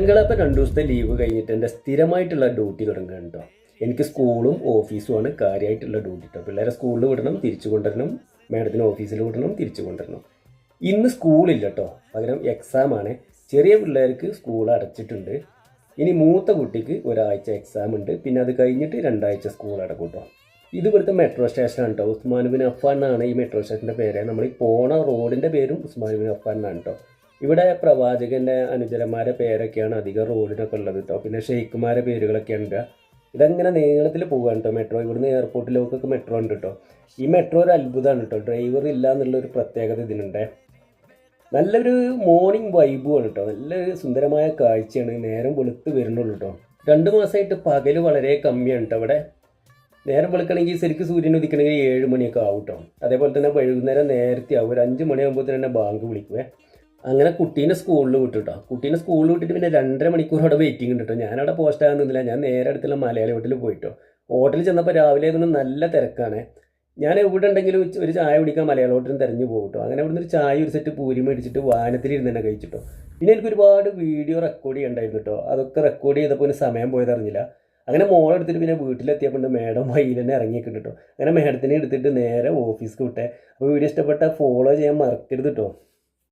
ഞങ്ങളപ്പോൾ രണ്ട് ദിവസത്തെ ലീവ് കഴിഞ്ഞിട്ട് എന്റെ സ്ഥിരമായിട്ടുള്ള ഡ്യൂട്ടി തുടങ്ങുകയാണ് കേട്ടോ എനിക്ക് സ്കൂളും ഓഫീസുമാണ് കാര്യമായിട്ടുള്ള ഡ്യൂട്ടി കേട്ടോ പിള്ളേരെ സ്കൂളിൽ വിടണം തിരിച്ചു കൊണ്ടുവരണം. മാഡത്തിന് ഓഫീസിൽ വിടണം തിരിച്ചു കൊണ്ടുവരണം. ഇന്ന് സ്കൂളില്ല കേട്ടോ പകരം എക്സാം ആണ്. ചെറിയ പിള്ളേർക്ക് സ്കൂൾ അടച്ചിട്ടുണ്ട്. ഇനി മൂത്ത കുട്ടിക്ക് ഒരാഴ്ച എക്സാം ഉണ്ട്. പിന്നെ അത് കഴിഞ്ഞിട്ട് രണ്ടാഴ്ച സ്കൂൾ അടക്കും കേട്ടോ ഇത് മെട്രോ സ്റ്റേഷനാണ് കേട്ടോ ഉസ്മാൻ ബിൻ അഫ്ഫാൻ ആണ് ഈ മെട്രോ സ്റ്റേഷന്റെ പേര്. നമ്മൾ ഈ പോണ റോഡിന്റെ പേരും ഉസ്മാൻ ബിൻ അഫ്ഫാൻ എന്നാണ് കേട്ടോ ഇവിടെ പ്രവാചകന്റെ അനുചരന്മാരെ പേരൊക്കെയാണ് അധികം റോഡിനൊക്കെ ഉള്ളത് കേട്ടോ പിന്നെ ഷെയ്ഖുമാരെ പേരുകളൊക്കെ ഉണ്ട്. ഇതങ്ങനെ നീളത്തിൽ പോകാൻ കേട്ടോ മെട്രോ ഇവിടുന്ന് എയർപോർട്ടിലേക്കൊക്കെ മെട്രോ ഉണ്ട് കേട്ടോ ഈ മെട്രോ ഒരു അത്ഭുതമാണ് കേട്ടോ ഡ്രൈവർ ഇല്ല എന്നുള്ള ഒരു പ്രത്യേകത ഇതിനുണ്ട്. നല്ലൊരു മോർണിംഗ് വൈബുമാണ് കേട്ടോ നല്ലൊരു സുന്ദരമായ കാഴ്ചയാണ്. നേരം വെളുത്ത് വരുന്നുള്ളൂ കേട്ടോ രണ്ട് മാസമായിട്ട് പകൽ വളരെ കമ്മിയാണ് കേട്ടോ അവിടെ നേരം വെളുക്കണമെങ്കിൽ ശരിക്കും സൂര്യൻ ഉദിക്കണമെങ്കിൽ ഏഴ് മണിയൊക്കെ ആവും കേട്ടോ അതേപോലെ തന്നെ വൈകുന്നേരം നേരത്തെ ആവും. ഒരു അഞ്ച് മണിയാകുമ്പോൾ തന്നെ ബാങ്ക് വിളിക്കുവേ. അങ്ങനെ കുട്ടീനെ സ്കൂളിൽ വിട്ടു കേട്ടോ കുട്ടീനെ സ്കൂളിൽ വിട്ടിട്ട് പിന്നെ രണ്ടര മണിക്കൂർ അവിടെ വെയിറ്റിംഗ് ഉണ്ട് കേട്ടോ ഞാനവിടെ പോസ്റ്റ് ആകുന്നില്ല ഞാൻ നേരെ അടുത്തുള്ള മലയാളി ഹോട്ടലിൽ പോയിട്ടോ. ഹോട്ടലിൽ ചെന്നപ്പോൾ രാവിലെ ആയിരുന്നു നല്ല തിരക്കാണ്. ഞാൻ എവിടെ ഉണ്ടെങ്കിലും ഒരു ചായ കുടിക്കാൻ മലയാള ഹോട്ടലിൽ തിരഞ്ഞു പോകട്ടോ കേട്ടോ അങ്ങനെ ഇവിടുന്ന് ഒരു ചായ ഒരു സെറ്റ് പൂരി മേടിച്ചിട്ട് വാനത്തിലിരുന്ന് തന്നെ കഴിച്ചിട്ടോ പിന്നെ എനിക്ക് ഒരുപാട് വീഡിയോ റെക്കോർഡ് ചെയ്യണ്ടായിരുന്നു കേട്ടോ അതൊക്കെ റെക്കോർഡ് ചെയ്തപ്പോൾ ഒരു സമയം പോയതറിഞ്ഞില്ല അങ്ങനെ മോളെടുത്തിട്ട് പിന്നെ വീട്ടിലെത്തിയപ്പോൾ മേഡം വയ്യിൽ തന്നെ ഇറങ്ങിയിട്ടുണ്ട് കേട്ടോ അങ്ങനെ മേഡത്തിനെ എടുത്തിട്ട് നേരെ ഓഫീസിൽ വിട്ടേ. അപ്പോൾ വീഡിയോ ഇഷ്ടപ്പെട്ട ഫോളോ ചെയ്യാൻ മറക്കരുത് കേട്ടോ